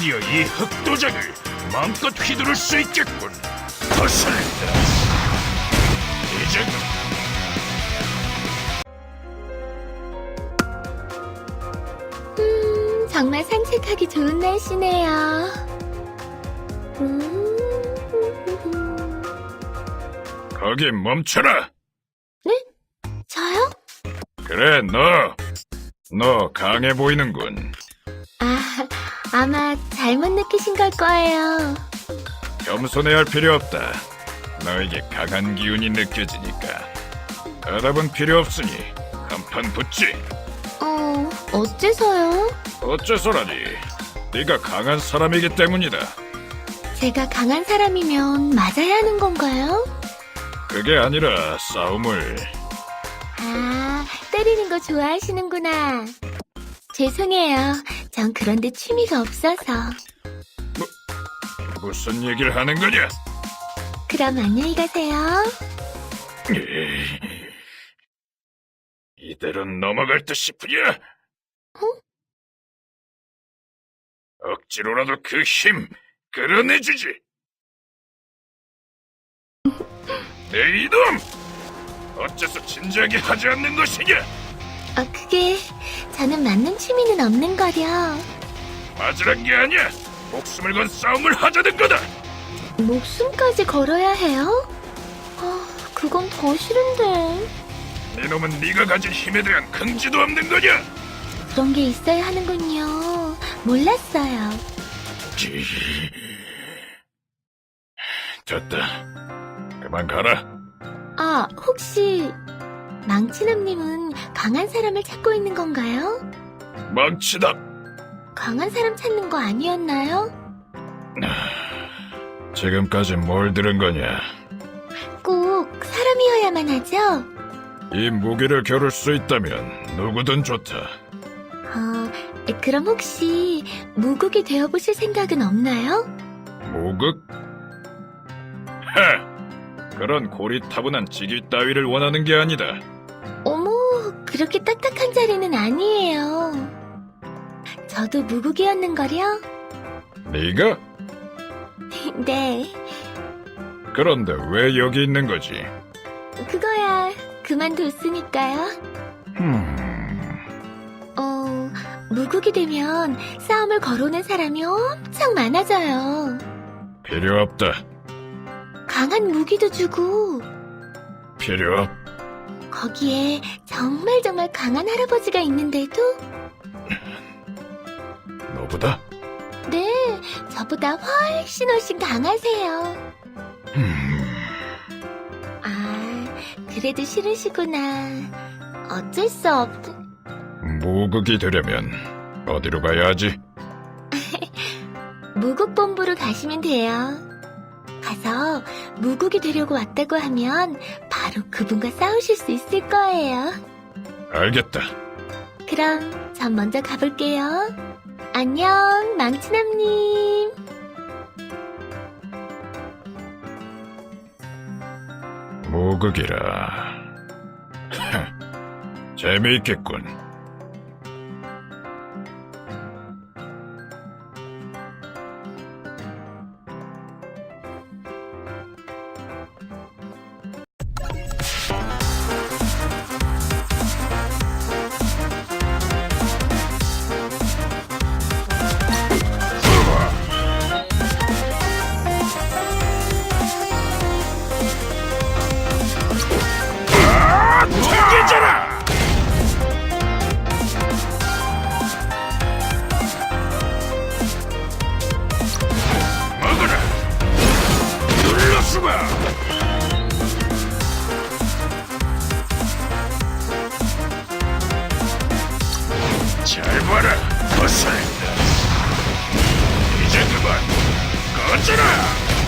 드디어 이 흑도작을 마음껏 휘두를 수 있겠군. 거슬린다. 이제 음, 정말 산책하기 좋은 날씨네요. 음, 거기 멈춰라. 저요? 그래 너. 너 강해 보이는군. 아, 아마 잘못 느끼신 걸 거예요. 겸손해야 할 필요 없다. 너에게 강한 기운이 느껴지니까. 대답은 필요 없으니 한판 붙지. 어, 어째서요? 어째서라니. 네가 강한 사람이기 때문이다. 제가 강한 사람이면 맞아야 하는 건가요? 그게 아니라 싸움을 아, 때리는 거 좋아하시는구나. 죄송해요. 전 그런데 취미가 없어서. 무슨 얘기를 하는 거냐? 그럼 안녕히 가세요. 이대로 넘어갈 듯 싶으냐? 억지로라도 그 힘 끌어내주지. 내 이놈! 어째서 진지하게 하지 않는 것이냐? 어, 그게 저는 맞는 취미는 없는 거려. 맞으란 게 아니야. 목숨을 건 싸움을 하자는 거다. 목숨까지 걸어야 해요? 아, 그건 더 싫은데. 네 놈은 네가 가진 힘에 대한 긍지도 없는 거냐? 그런 게 있어야 하는군요. 몰랐어요. 됐다. 그만 가라. 아, 혹시 망치남님은 강한 사람을 찾고 있는 건가요? 망치다. 강한 사람 찾는 거 아니었나요? 지금까지 뭘 들은 거냐? 꼭 사람이어야만 하죠? 이 무기를 겨룰 수 있다면 누구든 좋다. 어, 그럼 혹시 무국이 되어보실 생각은 없나요? 무극? 하! 그런 고리타분한 직위 따위를 원하는 게 아니다. 어머, 그렇게 딱딱한 자리는 아니에요. 저도 무국이었는걸요? 네가? 네, 그런데 왜 여기 있는 거지? 그거야 그만뒀으니까요. 음, 어, 무국이 되면 싸움을 걸어오는 사람이 엄청 많아져요. 필요 없다. 강한 무기도 주고, 필요 없. 거기에 정말 정말 강한 할아버지가 있는데도, 너보다? 네, 저보다 훨씬 훨씬 강하세요. 음, 아, 그래도 싫으시구나. 어쩔 수 없, 무극이 되려면 어디로 가야 하지? 무국본부로 가시면 돼요. 가서 무국이 되려고 왔다고 하면 바로 그분과 싸우실 수 있을 거예요. 알겠다. 그럼 전 먼저 가볼게요. 안녕, 망치남님. 무극이라. 재미있겠군. 잘 봐라, 거슬린다. 이제 그만 꺼져라!